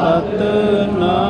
ਸਤਨਾਮ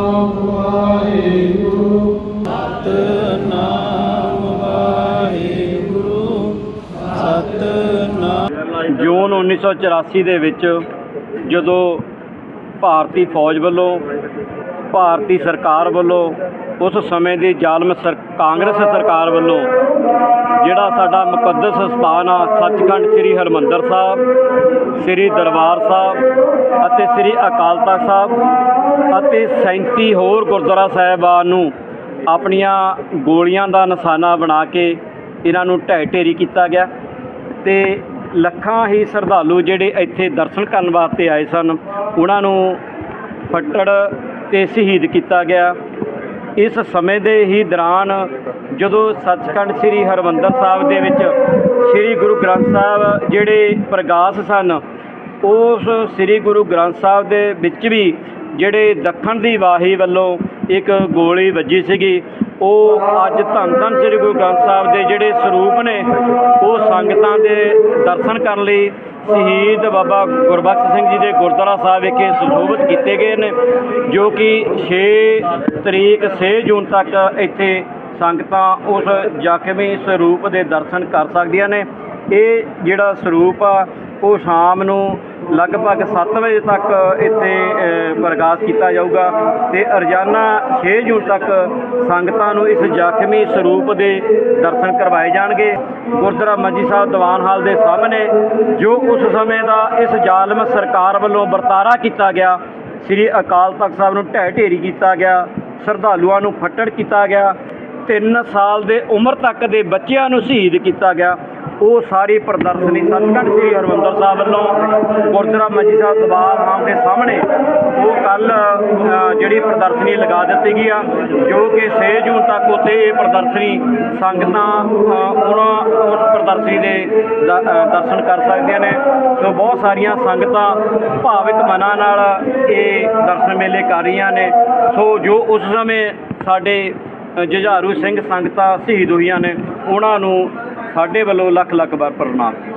ਜੂਨ 1984 ਦੇ ਵਿੱਚ ਜਦੋਂ ਭਾਰਤੀ ਫੌਜ ਵੱਲੋਂ, ਭਾਰਤੀ ਸਰਕਾਰ ਵੱਲੋਂ, ਉਸ ਸਮੇਂ ਦੀ ਜ਼ਾਲਮ ਸਰ, ਕਾਂਗਰਸ ਸਰਕਾਰ ਵੱਲੋਂ ਜਿਹੜਾ ਸਾਡਾ ਮੁਕੱਦਸ ਸਥਾਨ ਆ, ਸੱਚਖੰਡ ਸ੍ਰੀ ਹਰਮੰਦਰ ਸਾਹਿਬ, ਸ੍ਰੀ ਦਰਬਾਰ ਸਾਹਿਬ ਅਤੇ ਸ੍ਰੀ ਅਕਾਲ ਤਖਤ ਸਾਹਿਬ ਅਤੇ 37 ਹੋਰ ਗੁਰਦੁਆਰਾ ਸਾਹਿਬਾਨ ਨੂੰ ਆਪਣੀਆਂ ਗੋਲੀਆਂ ਦਾ ਨਿਸ਼ਾਨਾ ਬਣਾ ਕੇ ਇਹਨਾਂ ਨੂੰ ਢਹਿ ਢੇਰੀ ਕੀਤਾ ਗਿਆ। ਤੇ ਲੱਖਾਂ ਹੀ ਸ਼ਰਧਾਲੂ ਜਿਹੜੇ ਇੱਥੇ ਦਰਸ਼ਨ ਕਰਨ ਵਾਸਤੇ ਆਏ ਸਨ, ਉਹਨਾਂ ਨੂੰ ਫੱਟੜ ਤੇ ਸ਼ਹੀਦ ਕੀਤਾ ਗਿਆ। ਇਸ ਸਮੇਂ ਦੇ ਹੀ ਦੌਰਾਨ ਜਦੋਂ ਸੱਚਖੰਡ ਸ੍ਰੀ ਹਰਮੰਦਰ ਸਾਹਿਬ ਦੇ ਵਿੱਚ ਸ੍ਰੀ ਗੁਰੂ ਗ੍ਰੰਥ ਸਾਹਿਬ ਜਿਹੜੇ ਪ੍ਰਗਾਸ ਸਨ, ਉਸ ਸ੍ਰੀ ਗੁਰੂ ਗ੍ਰੰਥ ਸਾਹਿਬ ਦੇ ਵਿੱਚ ਵੀ ਜਿਹੜੇ ਦੱਖਣ ਦੀ ਵਾਹੀ ਵੱਲੋਂ ਇੱਕ ਗੋਲੀ ਵੱਜੀ ਸੀਗੀ ਉਹ ਅੱਜ ਧੰਨ ਧੰਨ ਸ੍ਰੀ ਗੁਰੂ ਗ੍ਰੰਥ ਸਾਹਿਬ ਦੇ ਜਿਹੜੇ ਸਰੂਪ ਨੇ, ਉਹ ਸੰਗਤਾਂ ਦੇ ਦਰਸ਼ਨ ਕਰਨ ਲਈ ਸ਼ਹੀਦ ਬਾਬਾ ਗੁਰਬਖਸ਼ ਸਿੰਘ ਜੀ ਦੇ ਗੁਰਦੁਆਰਾ ਸਾਹਿਬ ਵਿਖੇ ਸੁਸ਼ੋਭਿਤ ਕੀਤੇ ਗਏ ਨੇ, ਜੋ ਕਿ 6 ਤਰੀਕ 6 ਜੂਨ ਤੱਕ ਇੱਥੇ ਸੰਗਤਾਂ ਉਸ ਜ਼ਖਮੀ ਸਰੂਪ ਦੇ ਦਰਸ਼ਨ ਕਰ ਸਕਦੀਆਂ ਨੇ। ਇਹ ਜਿਹੜਾ ਸਰੂਪ ਆ, ਉਹ ਸ਼ਾਮ ਨੂੰ ਲਗਭਗ 7 ਵਜੇ ਤੱਕ ਇੱਥੇ ਅ, ਕੀਤਾ ਜਾਊਗਾ ਤੇ ਰੋਜ਼ਾਨਾ 6 ਜੂਨ ਤੱਕ ਸੰਗਤਾਂ ਨੂੰ ਇਸ ਜ਼ਖਮੀ ਸਰੂਪ ਦੇ ਦਰਸ਼ਨ ਕਰਵਾਏ ਜਾਣਗੇ। ਗੁਰਦੁਆਰਾ ਮੰਜੀ ਸਾਹਿਬ ਦੀਵਾਨ ਹਾਲ ਦੇ ਸਾਹਮਣੇ ਜੋ ਉਸ ਸਮੇਂ ਦਾ ਇਸ ਜ਼ਾਲਮ ਸਰਕਾਰ ਵੱਲੋਂ ਵਰਤਾਰਾ ਕੀਤਾ ਗਿਆ ਸ੍ਰੀ ਅਕਾਲ ਤਖਤ ਸਾਹਿਬ ਨੂੰ ਢਹਿ ਢੇਰੀ ਕੀਤਾ ਗਿਆ ਸ਼ਰਧਾਲੂਆਂ ਨੂੰ ਫੱਟੜ ਕੀਤਾ ਗਿਆ 3 ਸਾਲ ਦੇ ਉਮਰ ਤੱਕ ਦੇ ਬੱਚਿਆਂ ਨੂੰ ਸ਼ਹੀਦ ਕੀਤਾ ਗਿਆ। ਉਹ ਸਾਰੀ ਪ੍ਰਦਰਸ਼ਨੀ ਸੱਚਖੰਡ ਸ੍ਰੀ ਹਰਮੰਦਰ ਸਾਹਿਬ ਵੱਲੋਂ ਗੁਰਦੁਆਰਾ ਮੰਜੀ ਸਾਹਿਬ ਦਰਬਾਰ ਹਾਮ ਦੇ ਸਾਹਮਣੇ ਉਹ ਕੱਲ ਜਿਹੜੀ ਪ੍ਰਦਰਸ਼ਨੀ ਲਗਾ ਦਿੱਤੀ ਗਈ ਆ, ਜੋ ਕਿ 6 ਜੂਨ ਤੱਕ ਉੱਥੇ ਇਹ ਪ੍ਰਦਰਸ਼ਨੀ ਸੰਗਤਾਂ ਉਹਨਾਂ ਉਸ ਪ੍ਰਦਰਸ਼ਨੀ ਦੇ ਦ- ਦਰਸ਼ਨ ਕਰ ਸਕਦੀਆਂ ਨੇ। ਸੋ ਬਹੁਤ ਸਾਰੀਆਂ ਸੰਗਤਾਂ ਭਾਵਿਕ ਮਨਾਂ ਨਾਲ ਇਹ ਦਰਸ਼ਨ ਮੇਲੇ ਕਰ ਰਹੀਆਂ ਨੇ। ਸੋ ਜੋ ਉਸ ਸਮੇਂ ਸਾਡੇ ਜੁਝਾਰੂ ਸਿੰਘ ਸੰਗਤਾਂ ਸ਼ਹੀਦ ਹੋਈਆਂ ਨੇ, ਉਹਨਾਂ ਨੂੰ ਸਾਡੇ ਵੱਲੋਂ ਲੱਖ ਲੱਖ ਵਾਰ ਪ੍ਰਣਾਮ।